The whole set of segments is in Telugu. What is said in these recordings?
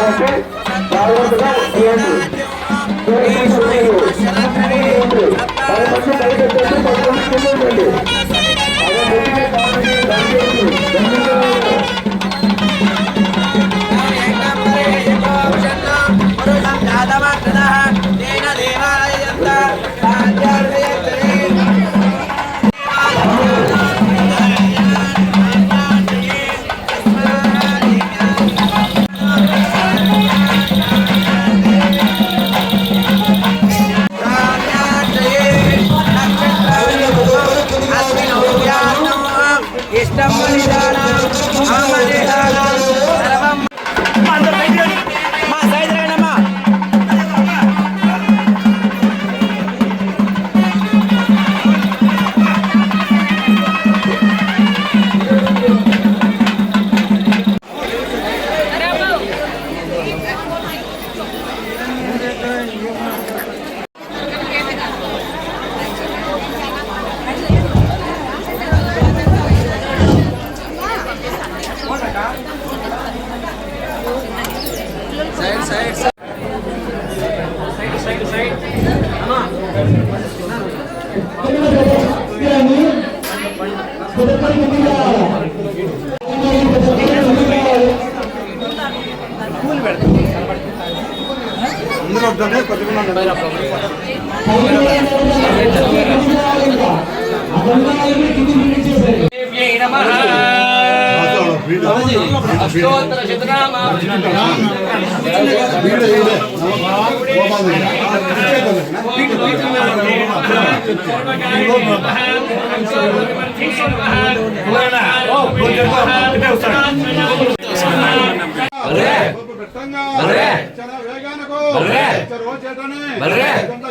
আমাকে అష్టోత్తర శతనామ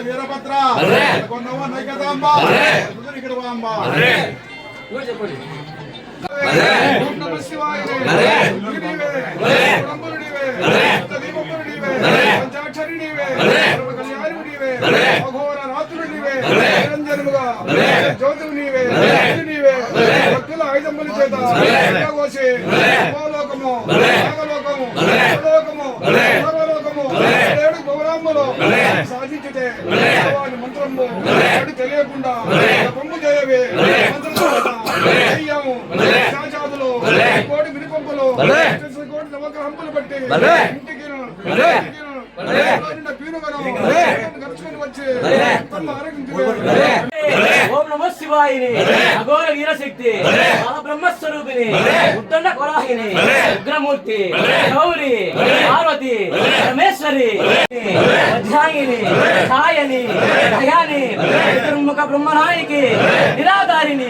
వీరభద్ర కొండవ నైకదాంబ ఇక్కడ వాంబ నమ శివాయ రంగులు నీవే నీవే పంచాక్షరి నీవే సర్వకళ్యాణి నీవే ఓం నమ శివాయిని అఘోర వీరశక్తి మహాబ్రహ్మస్వరూపిణి ఉద్దండ కొరాహిని ఉగ్రమూర్తి గౌరి పార్వతి పరమేశ్వరి మధ్యాంగిని సాయని దయాని చతుర్ముఖ బ్రహ్మనాయికి నిరాధారిని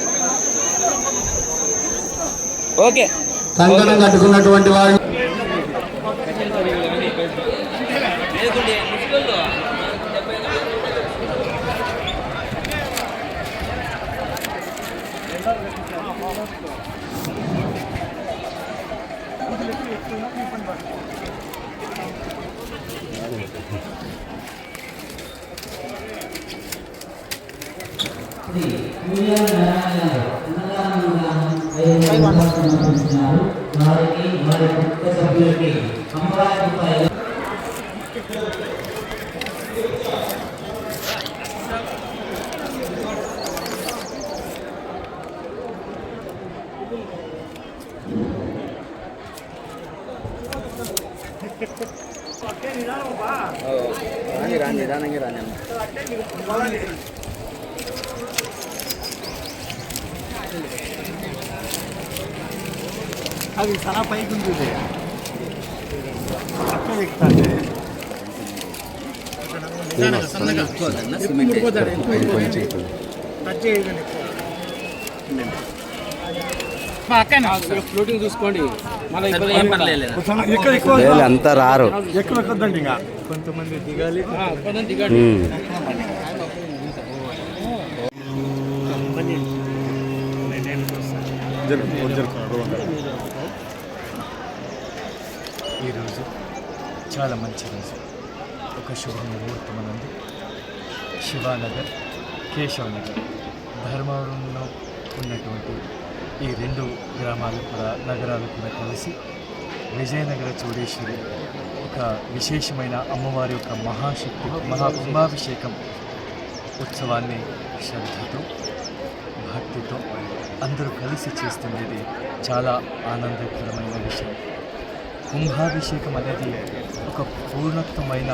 ఓకే కంకణం కట్టుకున్నటువంటి వాళ్ళు అది చాలా పైకి ఉంది. అక్కడ ఎక్కుతాంది. ఫ్లోటింగ్ చూసుకోండి. అంతా రారు. ఎక్కువ ఎక్కొద్దండి ఇంకా. కొంతమంది దిగాలి. ఈరోజు చాలా మంచి రోజు. ఒక శుభ ముహూర్తమనందు శివానగర్ కేశవ్ నగర్ ధర్మవరంలో ఉన్నటువంటి ఈ రెండు గ్రామాలు కూడా నగరాలు కూడా కలిసి విజయనగర చౌడేశ్వరి ఒక విశేషమైన అమ్మవారి యొక్క మహాశక్తి మహా కుంభాభిషేకం ఉత్సవాన్ని శ్రద్ధతో భక్తితో అందరూ కలిసి చేస్తున్నది చాలా ఆనందకరమైన విషయం. కుంభాభిషేకం అనేది ఒక పూర్ణత్వమైన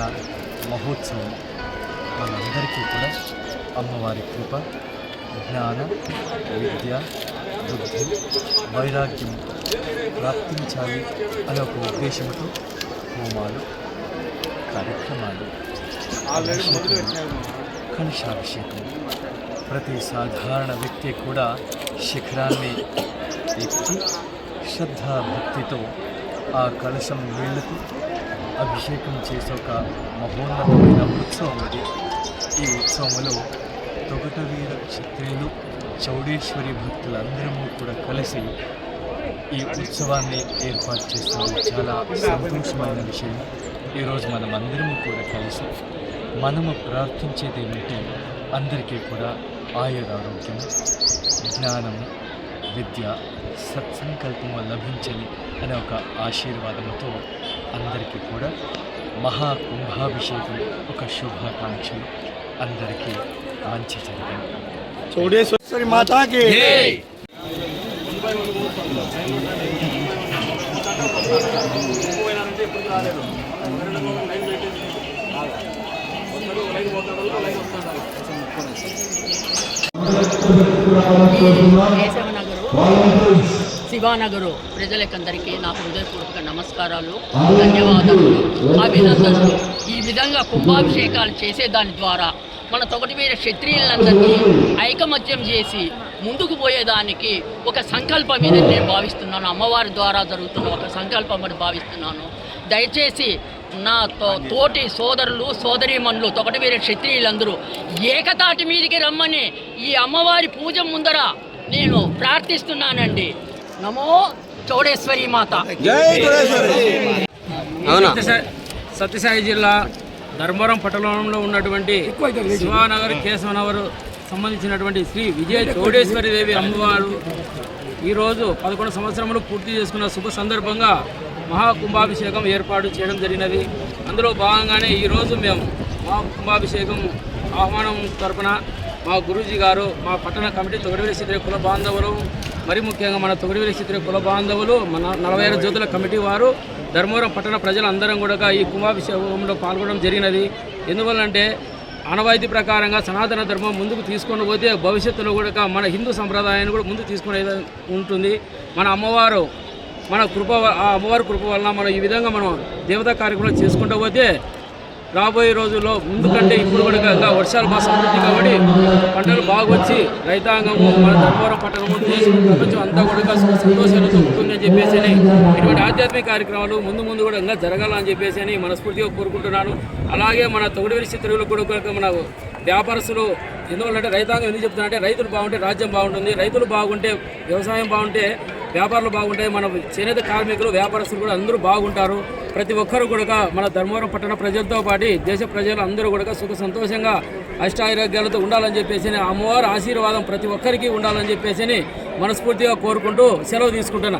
మహోత్సవం. మనందరికీ కూడా అమ్మవారి కృప జ్ఞాన విద్య బుద్ధి వైరాగ్యం ప్రాప్తించాలి అనే ఒక ఉద్దేశంతో హోమాలు కార్యక్రమాలు అభిషేకం ప్రతి సాధారణ వ్యక్తి కూడా శిఖరాన్ని ఎక్కి శ్రద్ధాభక్తితో ఆ కలశం నీళ్ళతో అభిషేకం చేసే ఒక మహోన్నతమైన ఉత్సవం అది ఈ ఉత్సవంలో తొగటవీర క్షత్రియులు చౌడేశ్వరి భక్తులందరము కూడా కలిసి ఈ ఉత్సవాన్ని ఏర్పాటు చేస్తుంది చాలా సంతోషమైన విషయం. ఈరోజు మనం అందరము కూడా కలిసి మనము ప్రార్థించేది ఏమిటి? అందరికీ కూడా ఆయురారోగ్యం జ్ఞానము విద్య సత్సంకల్పము లభించని అనే ఒక ఆశీర్వాదంతో అందరికీ కూడా మహా కుంభాభిషేకం ఒక శుభాకాంక్షలు. అందరికీ మంచి జరిగింది. చౌడేశ్వరి మాతాకి. కేశవనగరు శివానగరు ప్రజలకందరికీ నా హృదయపూర్వక నమస్కారాలు ధన్యవాదాలు అభినందనలు ఈ విధంగా కుంభాభిషేకాలు చేసే దాని ద్వారా మన తొగటి మీద క్షత్రియులందరినీ ఐకమత్యం చేసి ముందుకు పోయేదానికి ఒక సంకల్పం ఇది నేను భావిస్తున్నాను. అమ్మవారి ద్వారా జరుగుతున్న ఒక సంకల్పం అని భావిస్తున్నాను. దయచేసి నా తో- తోటి సోదరులు సోదరీమణులు తొగటి వీర క్షత్రియులందరూ ఏకతాటి మీదికి రమ్మని ఈ అమ్మవారి పూజ ముందర నేను ప్రార్థిస్తున్నానండి. నమో చౌడేశ్వరి మాత. సత్యసాయి సత్యసాయి జిల్లా ధర్మవరం పట్టణంలో ఉన్నటువంటి శివానగర్ కేశవనగర్ సంబంధించినటువంటి శ్రీ విజయ చౌడేశ్వరి దేవి అమ్మవారు ఈరోజు పదకొండు సంవత్సరములు పూర్తి చేసుకున్న శుభ సందర్భంగా మహాకుంభాభిషేకం ఏర్పాటు చేయడం జరిగినది. అందులో భాగంగానే ఈరోజు మేము మహాకుంభాభిషేకం ఆహ్వానం తరపున మా గురూజీ గారు మా పట్టణ కమిటీ తొగడివేలి సిద్ధి కుల బాంధవులు మరి ముఖ్యంగా మన తొగడివేలి సిద్ధి కుల బాంధవులు మన నలభై ఆరు జ్యోతుల కమిటీ వారు ధర్మవరం పట్టణ ప్రజలందరం కూడా ఈ కుంభాభిషేకంలో పాల్గొనడం జరిగినది. ఎందువల్లంటే ఆనవాయితీ ప్రకారంగా సనాతన ధర్మం ముందుకు తీసుకొని పోతే భవిష్యత్తులో కూడా మన హిందూ సంప్రదాయాన్ని కూడా ముందుకు తీసుకునే ఉంటుంది. మన అమ్మవారు మన కృప ఆ అమ్మవారి కృప వలన మనం ఈ విధంగా మనం దేవతా కార్యక్రమాలు చేసుకుంటూ పోతే రాబోయే రోజుల్లో ముందు కంటే ఇప్పుడు కూడా ఇంకా వర్షాలు బాగా సమృద్ధి కాబట్టి పంటలు బాగా వచ్చి రైతాంగము మన ధర్మవరం పట్టణము ప్రపంచం అంతా కూడా సుఖ సంతోషాలతో ఉంటుందని చెప్పేసి ఇటువంటి ఆధ్యాత్మిక కార్యక్రమాలు ముందు ముందు కూడా ఇంకా జరగాలని చెప్పేసి అని మనస్ఫూర్తిగా కోరుకుంటున్నాను. అలాగే మన తొగడివెలి చిత్రులు కూడా కూడా మన వ్యాపారస్తులు ఎందువల్లంటే రైతాంగం ఎందుకు చెప్తున్నారంటే రైతులు బాగుంటే రాజ్యం బాగుంటుంది రైతులు బాగుంటే వ్యవసాయం బాగుంటే వ్యాపారాలు బాగుంటాయి. మన చేనేత కార్మికులు వ్యాపారస్తులు కూడా అందరూ బాగుంటారు. ప్రతి ఒక్కరు కూడా మన ధర్మవరం పట్టణ ప్రజలతో పాటు దేశ ప్రజలు అందరూ కూడా సుఖ సంతోషంగా అష్టారోగ్యాలతో ఉండాలని చెప్పేసి అమ్మవారి ఆశీర్వాదం ప్రతి ఒక్కరికి ఉండాలని చెప్పేసి మనస్ఫూర్తిగా కోరుకుంటూ సెలవు తీసుకుంటున్నా.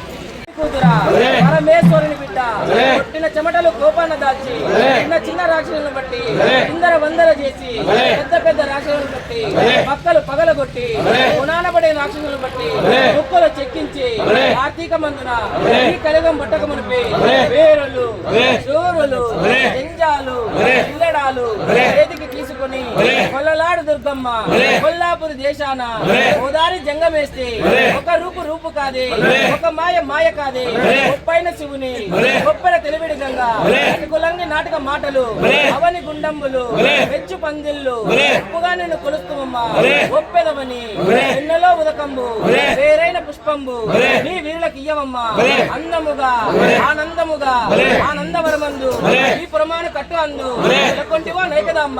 కూతురా పరమేశ్వరుని బిడ్డ. పుట్టిన చెమటలు కోపాన్ని దాల్చి చిన్న చిన్న రాక్షసులను బట్టి ఇందర వందర చేసి పెద్ద పెద్ద రాక్షసులను బట్టి పక్కలు పగలగొట్టి గుణానబడే రాక్షసులను బట్టి కుక్కలు చెక్కించి కార్తీక మందున ఈ కలిగం బట్టక మునిపి వేరులు శూరులు జంజాలు ఇల్లడాలు తీసుకుని కొల్లలాడు దుర్గమ్మ కొల్లాపురి దేశాన ఓదారి జంగమేస్తే ఒక రూపు రూపు కాదే ఒక మాయ మాయ కాదే గొప్పైన శివుని గొప్పన తెలివిడి గంగ కులంగి నాటక మాటలు అవని గుండంబులు వెచ్చు పందిళ్ళు ఉప్పుగా నిన్ను కొలుస్తుమమ్మా గొప్పెదవని ఎన్నెలో ఉదకంబు వేరైన పుష్పంబు నీ వీరులకు ఇయ్యవమ్మా అందముగా ఆనందముగా ఆనందవరమందు ఈ పురమాను కట్టు అందు కొంటివా నైకదాంబ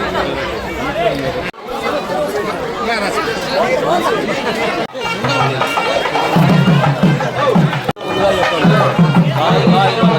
Vai, vai, vai.